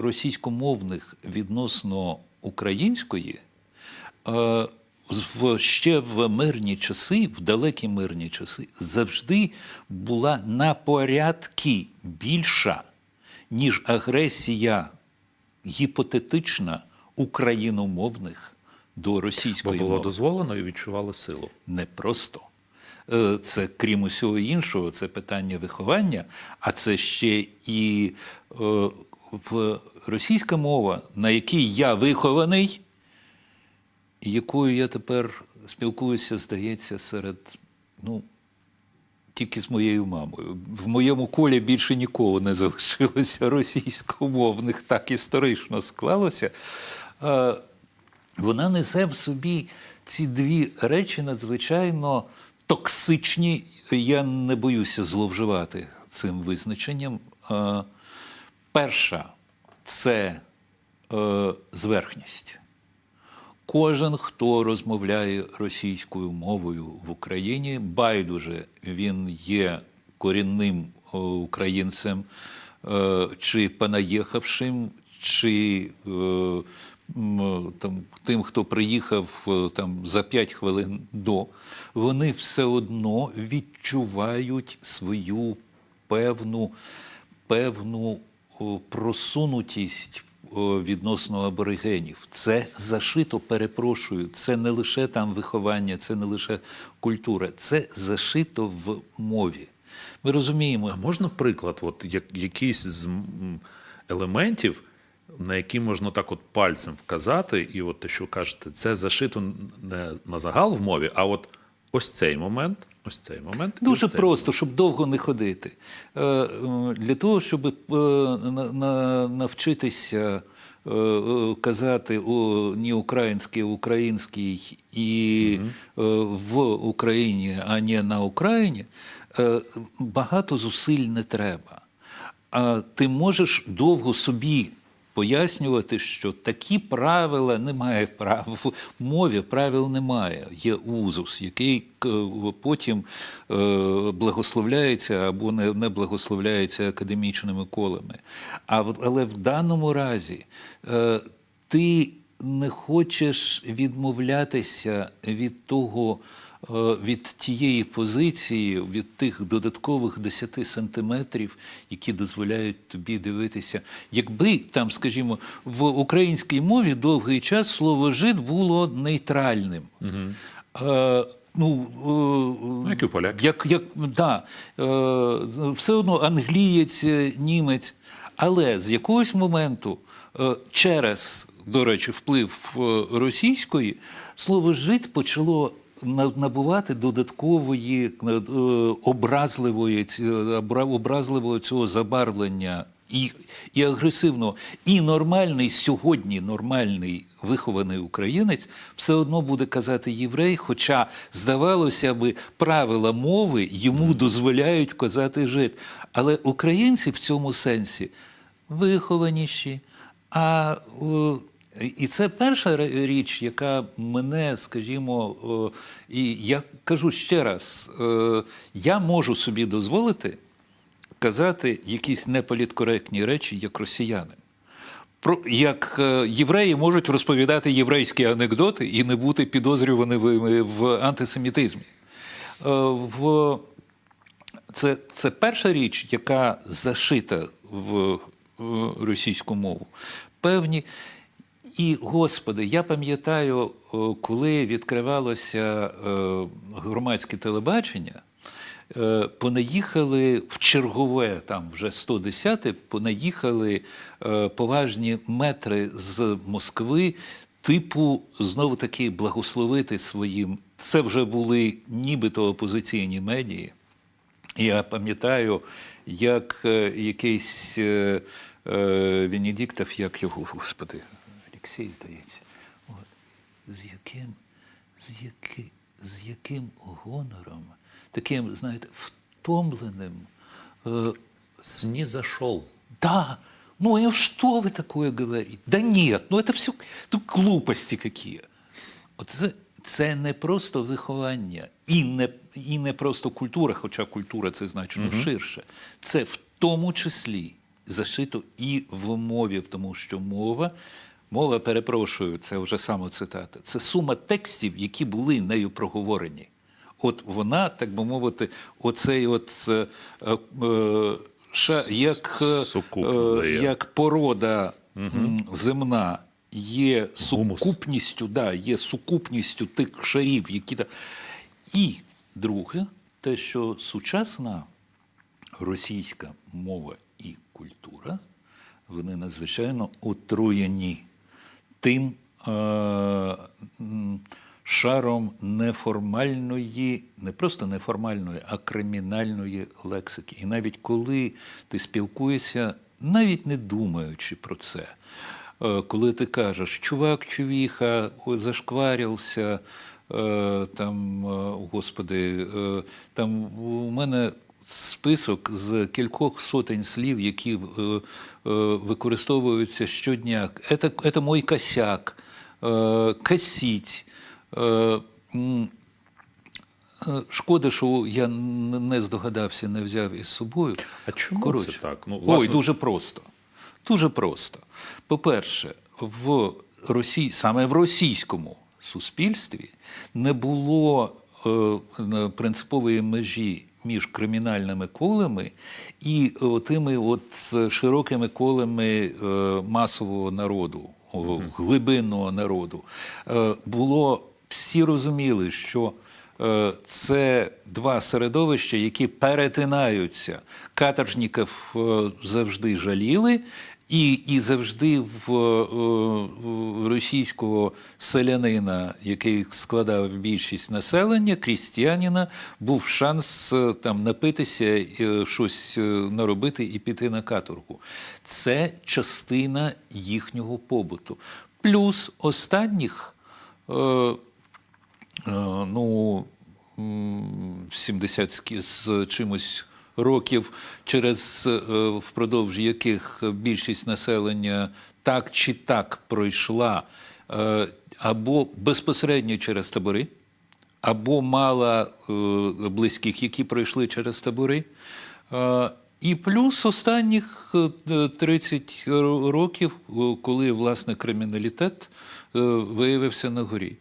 російськомовних відносно української е, в, ще в мирні часи, в далекі мирні часи, завжди була на порядки більша, ніж агресія гіпотетична україномовних до Бо російської було мови. дозволено і відчували силу. Не просто. Е, Це, крім усього іншого, це питання виховання, а це ще і е, в російська мова, на якій я вихований, якою я тепер спілкуюся, здається, серед ну, тільки з моєю мамою. В моєму колі більше нікого не залишилося російськомовних, так історично склалося. Вона несе в собі ці дві речі надзвичайно токсичні. Я не боюся зловживати цим визначенням. Перша це е, зверхність. Кожен, хто розмовляє російською мовою в Україні, байдуже він є корінним е, українцем е, чи понаїхавшим, чи е, там, тим, хто приїхав е, там, за 5 хвилин до, вони все одно відчувають свою певну, певну просунутість відносно аборигенів. Це зашито, перепрошую, це не лише там виховання, це не лише культура, це зашито в мові. Ми розуміємо, А можна приклад, от як, якийсь з елементів, на які можна так от пальцем вказати, і от те, що кажете, це зашито не на загал в мові, а от ось цей момент, ось цей момент. Дуже цей просто, щоб довго не ходити. Е, е, Для того, щоб е, на- на- навчитися казати о, не український, а український і е, в Україні, а не на Україні, багато зусиль не треба. А ти можеш довго собі пояснювати, що такі правила немає прав в мові правил немає. Є узус, який потім е, благословляється або не, благословляється академічними колами. Але в даному разі е, ти не хочеш відмовлятися від того. е, Від тієї позиції, від тих додаткових 10 сантиметрів, які дозволяють тобі дивитися. Якби там, скажімо, в українській мові довгий час слово жид було нейтральним. Е, ну, е, як і у поляків. як, як, да, е, все одно англієць, е, німець. Але з якогось моменту е, через, до речі, вплив е, російської, слово жид почало набувати додаткової е, образливої, образливого цього забарвлення і, і агресивного. І нормальний сьогодні нормальний вихований українець все одно буде казати єврей, хоча, здавалося би, правила мови йому дозволяють казати жид. Але українці в цьому сенсі вихованіші. А о, і це перша річ, яка мене, скажімо, і я кажу ще раз: е, я можу собі дозволити казати якісь неполіткоректні речі, як росіяни. Про як е, євреї можуть розповідати єврейські анекдоти і не бути підозрюваними в антисемітизмі. Е, В це, це перша річ, яка зашита в, в російську мову. Певні. І, Господи, я пам'ятаю, коли відкривалося е, громадське телебачення, е, понаїхали в чергове, там вже 110-те, понаїхали е, поважні метри з Москви, типу, знову таки, благословити своїм. Це вже були нібито опозиційні медії. Я пам'ятаю, як якийсь Венедіктов, як його, господи, Олексій, здається, от, з яким, з, яки, з яким гонором, таким, знаєте, втомленим. Е, Сні да, ну а что вы такое говорите? Да нет, ну это все ну, глупості какие. Оце, це не просто виховання і не, і не просто культура, хоча культура це значно ширше. Це в тому числі зашито і в мові, тому що мова. Мова, перепрошую, це вже самоцитата. Це сума текстів, які були нею проговорені. От вона, так би мовити, оцей от е, е, е, ша, як, е, як порода земна є сукупністю, да, є сукупністю тих шарів, які та. І друге, те, що сучасна російська мова і культура, вони надзвичайно отруєні тим е, шаром неформальної, не просто неформальної, а кримінальної лексики. І навіть коли ти спілкуєшся, навіть не думаючи про це, е, коли ти кажеш, чувак, чувіха, зашкварився, е, там, господи, е, там у мене список з кількох сотень слів, які е, е, використовуються щодня. Це, це мой косяк, е, косіть. Шкода, що я не здогадався, не взяв із собою. А чому Коротше, це так? Ну, Ой, дуже просто. Дуже просто. По-перше, в Росії, саме в російському суспільстві не було принципової межі між кримінальними колами і е, тими от е, широкими колами е, масового народу, глибинного народу. Е, було всі розуміли, що Е, це два середовища, які перетинаються. Каторжників е, завжди жаліли, і, і завжди в, е, в російського селянина, який складав більшість населення, крістіянина, був шанс е, там напитися, е, щось е, наробити і піти на каторгу. Це частина їхнього побуту. Плюс останніх. е, Е, ну, м, 70 з- з чимось років, через е, впродовж яких більшість населення так чи так пройшла е, або безпосередньо через табори, або мала е, близьких, які пройшли через табори. І плюс останніх е, 30 років, коли власне криміналітет виявився на горі.